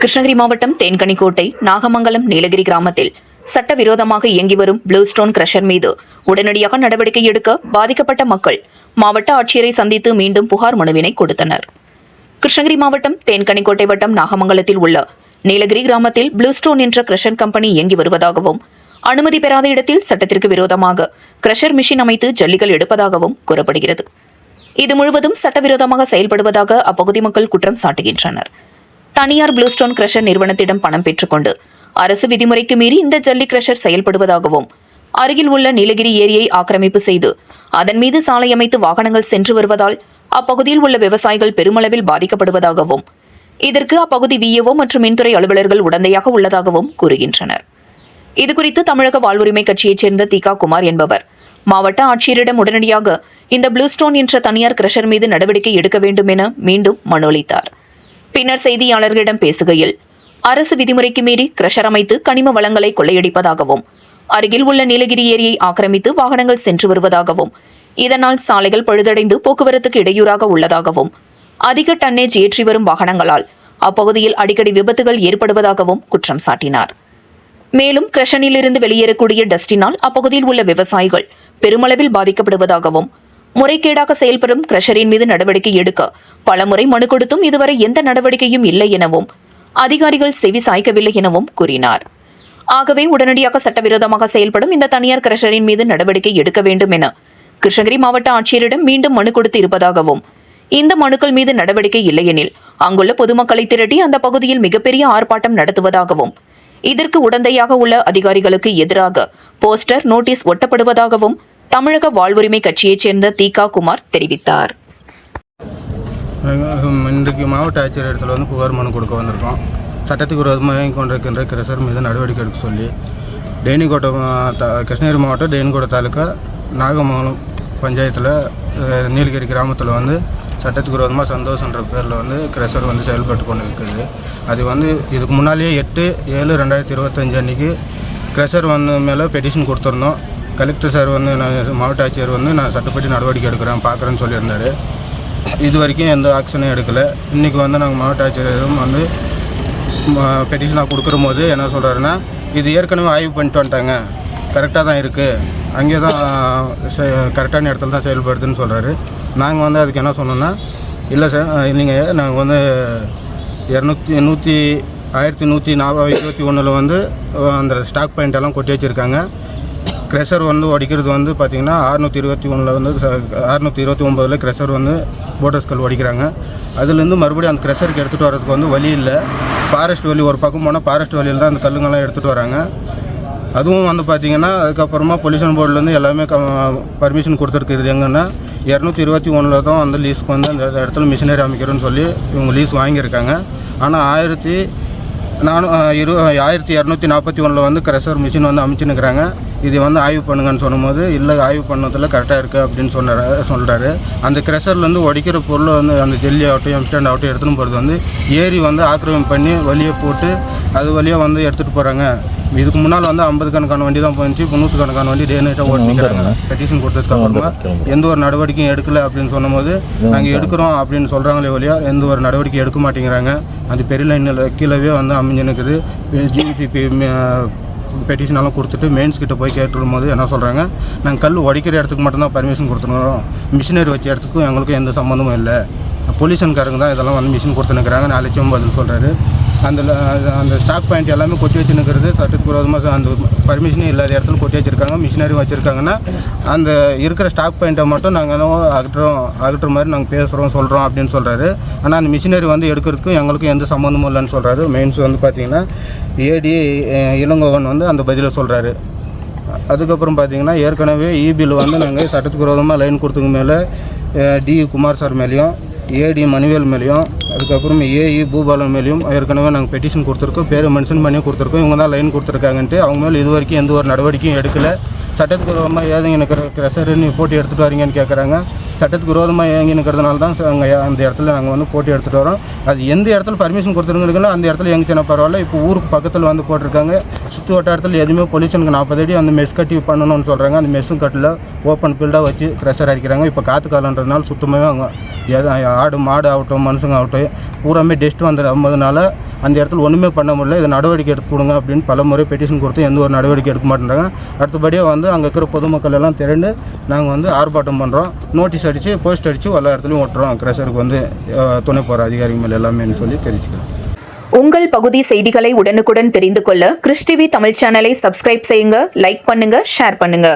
கிருஷ்ணகிரி மாவட்டம் தேன்கனிக்கோட்டை நாகமங்கலம் நீலகிரி கிராமத்தில் சட்டவிரோதமாக இயங்கி வரும் ப்ளூ ஸ்டோன் கிரஷர் மீது உடனடியாக நடவடிக்கை எடுக்க பாதிக்கப்பட்ட மக்கள் மாவட்ட ஆட்சியரை சந்தித்து மீண்டும் புகார் மனுவினை கொடுத்தனர். கிருஷ்ணகிரி மாவட்டம் தேன்கனிக்கோட்டை வட்டம் நாகமங்கலத்தில் உள்ள நீலகிரி கிராமத்தில் ப்ளூ ஸ்டோன் என்ற கிரஷர் கம்பெனி இயங்கி வருவதாகவும் அனுமதி பெறாத இடத்தில் சட்டத்திற்கு விரோதமாக கிரஷர் மிஷின் அமைத்து ஜல்லிகள் எடுப்பதாகவும் கூறப்படுகிறது. இது முழுவதும் சட்டவிரோதமாக செயல்படுவதாக அப்பகுதி மக்கள் குற்றம் சாட்டுகின்றனர். தனியார் ப்ளூ ஸ்டோன் கிரஷர் நிறுவனத்திடம் பணம் பெற்றுக்கொண்டு அரசு விதிமுறைக்கு மீறி இந்த ஜல்லி கிரஷர் செயல்படுவதாகவும் அருகில் உள்ள நீலகிரி ஏரியை ஆக்கிரமிப்பு செய்து அதன் மீது சாலை அமைத்து வாகனங்கள் சென்று வருவதால் அப்பகுதியில் உள்ள விவசாயிகள் பெருமளவில் பாதிக்கப்படுவதாகவும் இதற்கு அப்பகுதி விஏஓ மற்றும் மின்துறை அலுவலர்கள் உடந்தையாக உள்ளதாகவும் கூறுகின்றனர். இதுகுறித்து தமிழக வாழ்வுரிமை கட்சியைச் சேர்ந்த திகா குமார் என்பவர் மாவட்ட ஆட்சியரிடம் உடனடியாக இந்த ப்ளூ ஸ்டோன் என்ற தனியார் கிரஷர் மீது நடவடிக்கை எடுக்க வேண்டும் என மீண்டும் மனு அளித்தார். பின்னர் செய்தியாளர்களிடம் பேசுகையில் அரசு விதிமுறைக்கு மீறி கிரஷர் அமைத்து கனிம வளங்களை கொள்ளையடிப்பதாகவும் அருகில் உள்ள நீலகிரி ஏரியை ஆக்கிரமித்து வாகனங்கள் சென்று வருவதாகவும் இதனால் சாலைகள் பழுதடைந்து போக்குவரத்துக்கு இடையூறாக உள்ளதாகவும் அதிக டன்னேஜ் ஏற்றி வரும் வாகனங்களால் அப்பகுதியில் அடிக்கடி விபத்துகள் ஏற்படுவதாகவும் குற்றம் சாட்டினார். மேலும் கிரஷனிலிருந்து வெளியேறக்கூடிய டஸ்டினால் அப்பகுதியில் உள்ள விவசாயிகள் பெருமளவில் பாதிக்கப்படுவதாகவும் முறைகேடாக செயல்படும் கிரஷரின் மீது நடவடிக்கை எடுக்க பலமுறை மனு கொடுத்தும் இதுவரை எந்த நடவடிக்கையும் இல்லை எனவும் அதிகாரிகள் செவி சாய்க்கவில்லை எனவும் கூறினார். ஆகவே உடனடியாக சட்டவிரோதமாக செயல்படும் இந்த தனியார் கிரஷரின் மீது நடவடிக்கை எடுக்க வேண்டும் என கிருஷ்ணகிரி மாவட்ட ஆட்சியரிடம் மீண்டும் மனு கொடுத்து இருப்பதாகவும் இந்த மனுக்கள் மீது நடவடிக்கை இல்லையெனில் அங்குள்ள பொதுமக்களை திரட்டி அந்த பகுதியில் மிகப்பெரிய ஆர்ப்பாட்டம் நடத்துவதாகவும் இதற்கு உடந்தையாக உள்ள அதிகாரிகளுக்கு எதிராக போஸ்டர் நோட்டீஸ் ஒட்டப்படுவதாகவும் தமிழக வாழ்வுரிமை கட்சியைச் சேர்ந்த தீகா குமார் தெரிவித்தார். இன்றைக்கு மாவட்ட ஆட்சியர் இடத்துல வந்து புகார் மனு கொடுக்க வந்திருக்கோம். சட்டத்துக்கு விரோதமாக இயங்கிக் கொண்டிருக்கின்ற கிரசர் மீது நடவடிக்கை எடுக்க சொல்லி டேனிக்கோட்டை கிருஷ்ணகிரி மாவட்டம் டேனிக்கோட்டை தாலுக்கா நாகமங்கலம் பஞ்சாயத்தில் நீலகிரி கிராமத்தில் வந்து சட்டத்துக்கு விரோதமாக சந்தோஷன்ற பேரில் வந்து கிரஷர் வந்து செயல்பட்டு கொண்டு இருக்குது அது வந்து இதுக்கு முன்னாலேயே எட்டு ஏழு ரெண்டாயிரத்தி இருபத்தஞ்சு அன்றைக்கி கிரஷர் வந்து மேலே பெட்டிஷன் கொடுத்துருந்தோம். கலெக்டர் சார் வந்து நான் மாவட்ட ஆட்சியர் வந்து நான் சட்டப்படி நடவடிக்கை எடுக்கிறேன் பார்க்குறேன்னு சொல்லியிருந்தாரு. இது வரைக்கும் எந்த ஆக்ஷனும் எடுக்கலை. இன்றைக்கி வந்து நாங்கள் மாவட்ட ஆட்சியரும் வந்து பெட்டிஷனாக கொடுக்குற போது என்ன சொல்கிறாருன்னா இது ஏற்கனவே ஆய்வு பண்ணிட்டு வந்துட்டாங்க. கரெக்டாக தான் இருக்குது அங்கே தான் கரெக்டான இடத்துல தான் செயல்படுதுன்னு சொல்கிறாரு நாங்கள் வந்து அதுக்கு என்ன சொன்னோன்னா இல்லை சார் நீங்கள் நாங்கள் வந்து இரநூத்தி நூற்றி ஆயிரத்தி நூற்றி நாற்பது இருபத்தி ஒன்றில் வந்து அந்த ஸ்டாக் பாயிண்ட் எல்லாம் கொட்டி வச்சுருக்காங்க. க்ரெஷர் வந்து உடைக்கிறது வந்து பார்த்திங்கன்னா அறுநூற்றி இருபத்தி ஒன்றில் வந்து அறுநூற்றி இருபத்தி ஒம்பதில் க்ரெஷர் வந்து போட்டஸ்கல் உடைக்கிறாங்க அதுலேருந்து மறுபடியும் அந்த க்ரெஷருக்கு எடுத்துகிட்டு வரதுக்கு வந்து வழி இல்லை. ஃபாரஸ்ட் வழி ஒரு பக்கம் போனால் ஃபாரஸ்ட் வழியில் தான் அந்த கல்லுங்கெல்லாம் எடுத்துகிட்டு வராங்க. அதுவும் வந்து பார்த்திங்கன்னா அதுக்கப்புறமா பொல்யூஷன் போர்ட்லேருந்து எல்லாமே க பர்மிஷன் கொடுத்துருக்குறது எங்கன்னா இரநூத்தி இருபத்தி ஒன்றில் தான் வந்து லீஸ்க்கு வந்து அந்த இடத்துல மிஷினரி அமைக்கிறோன்னு சொல்லி இவங்க லீஸ் வாங்கியிருக்காங்க. ஆனால் ஆயிரத்தி நானூ இரு ஆயிரத்தி இரநூத்தி நாற்பத்தி ஒன்றில் வந்து க்ரெஷர் மிஷின் வந்து அமைச்சுன்னுக்குறாங்க. இது வந்து ஆய்வு பண்ணுங்கன்னு சொன்னும்போது இல்லை ஆய்வு பண்ணதில் கரெக்டாக இருக்குது அப்படின்னு சொன்னார் சொல்கிறாரு அந்த க்ரெஷர்லேருந்து உடைக்கிற பொருளை வந்து அந்த ஜெல்லி ஆகட்டும் எம்ஸ்டாண்ட் ஆகட்டும் எடுத்துன்னு போகிறது வந்து ஏரி வந்து ஆக்கிரமிப்பு பண்ணி வழியை போட்டு அது வழியாக வந்து எடுத்துகிட்டு போகிறாங்க இதுக்கு முன்னால் வந்து ஐம்பது கணக்கான வண்டி தான் போயிடுச்சு இப்போ நூற்றுக்கணக்கான வண்டி டே நைட்டாக ஓட்டிக்கிறாங்க பெட்டிஷன் கொடுத்ததுக்கு அப்புறமா எந்த ஒரு நடவடிக்கையும் எடுக்கல அப்படின்னு சொன்னபோது நாங்கள் எடுக்கிறோம் அப்படின்னு சொல்கிறாங்களே வழியா எந்த ஒரு நடவடிக்கை எடுக்க மாட்டேங்கிறாங்க. அந்த பெரிய லைனில் கீழவே வந்து அமைஞ்சுனுக்குது ஜிபிபி பெட்டிஷனெல்லாம் கொடுத்துட்டு மெயின்ஸ் கிட்ட போய் கேட்டுடும் போது என்ன சொல்கிறாங்க நாங்கள் கல் உடைக்கிற இடத்துக்கு மட்டும்தான் பர்மிஷன் கொடுத்துருவோம் மிஷினரி வச்ச இடத்துக்கும் எங்களுக்கும் எந்த சம்மந்தமும் இல்லை. பொல்யூஷன்காரங்க தான் இதெல்லாம் வந்து மிஷின் கொடுத்துனுக்குறாங்க. நாலு லட்சம் பதில் சொல்கிறாரு அந்த அந்த ஸ்டாக் பாயிண்ட் எல்லாமே கொட்டி வச்சுன்னுக்கிறது சட்டத்துக்கு விரோதமாக அந்த பர்மிஷனே இல்லாத இடத்துல கொட்டி வச்சுருக்காங்க மிஷினரி வச்சுருக்காங்கன்னா அந்த இருக்கிற ஸ்டாக் பாயிண்ட்டை மட்டும் நாங்கள் என்னவோ அகற்றுறோம் அகற்றுற மாதிரி நாங்கள் பேசுகிறோம் சொல்கிறோம் அப்படின்னு சொல்கிறாரு ஆனால் அந்த மிஷினரி வந்து எடுக்கிறதுக்கும் எங்களுக்கும் எந்த சம்மந்தமும் இல்லைன்னு சொல்கிறாரு மெயின்ஸ் வந்து பார்த்திங்கன்னா ஏடி இளங்கோவன் வந்து அந்த பதிலை சொல்கிறாரு அதுக்கப்புறம் பார்த்தீங்கன்னா ஏற்கனவே இபில் வந்து நாங்கள் சட்டத்துக்கு விரோதமாக லைன் கொடுத்துக்கு மேலே டி குமார் சார் மேலேயும் ஏடி மணிவேல் மேலேயும் அதுக்கப்புறம் ஏஇ பூபாலன் மேலேயும் ஏற்கனவே நாங்கள் பெட்டிஷன் கொடுத்துருக்கோம் பேர் மென்ஷன் பண்ணி கொடுத்துருக்கோம். இவங்க தான் லைன் கொடுத்துருக்காங்கன்ட்டு அவங்க மேலே இது வரைக்கும் எந்த ஒரு நடவடிக்கையும் எடுக்கலை. சட்டத்துக்கு விரோதமாக ஏதுங்க எனக்கு க்ரெஷர் நீ போட்டி எடுத்துகிட்டு வரீங்கன்னு கேட்குறாங்க சட்டத்துக்கு விரோதமாக இயங்கி நிற்கிறதுனால தான் அங்கே அந்த இடத்துல நாங்கள் வந்து போட்டி எடுத்துகிட்டு வரோம். அது எந்த இடத்துல பர்மிஷன் கொடுத்துருந்துருக்கோ அந்த இடத்துல எங்கச்சினா பரவாயில்ல. இப்போ ஊருக்கு பக்கத்தில் வந்து போட்டிருக்காங்க. சுற்று வட்டாரத்தில் எதுவுமே பொல்யூஷனுக்கு நாற்பது அடி அந்த மெஸ் கட்டி பண்ணணும்னு சொல்கிறாங்க அந்த மெஸ்ஸும் கட்டில் ஓப்பன் ஃபீல்டாக வச்சு க்ரெஷர் அடிக்கிறாங்க. இப்போ காற்று காலன்றதுனால சுத்தமாகவே அவங்க ஆடு மாடு ஆகட்டும் மனுஷங்க ஆகட்டும் பூராமே டெஸ்ட் வந்து வந்ததுனால அந்த இடத்துல ஒன்றுமே பண்ண முடியல. இதை நடவடிக்கை எடுத்து கொடுங்க அப்படின்னு பல முறை பெட்டிஷன் கொடுத்து எந்த ஒரு நடவடிக்கை எடுக்க மாட்டேன்றாங்க. அடுத்தபடியாக வந்து அங்கே இருக்கிற பொதுமக்கள் எல்லாம் திரண்டு நாங்கள் வந்து ஆர்ப்பாட்டம் பண்ணுறோம் நோட்டீஸ் அடித்து போஸ்ட் அடித்து எல்லா இடத்துலையும் ஓட்டுறோம். கிரஷருக்கு வந்து துணை போகிற அதிகாரிகள் மேலே எல்லாமே சொல்லி தெரிவிச்சுக்கிறோம். உங்கள் பகுதி செய்திகளை உடனுக்குடன் தெரிந்து கொள்ள கிறிஸ்டிவி தமிழ் சேனலை சப்ஸ்கிரைப் செய்யுங்க லைக் பண்ணுங்க ஷேர் பண்ணுங்க.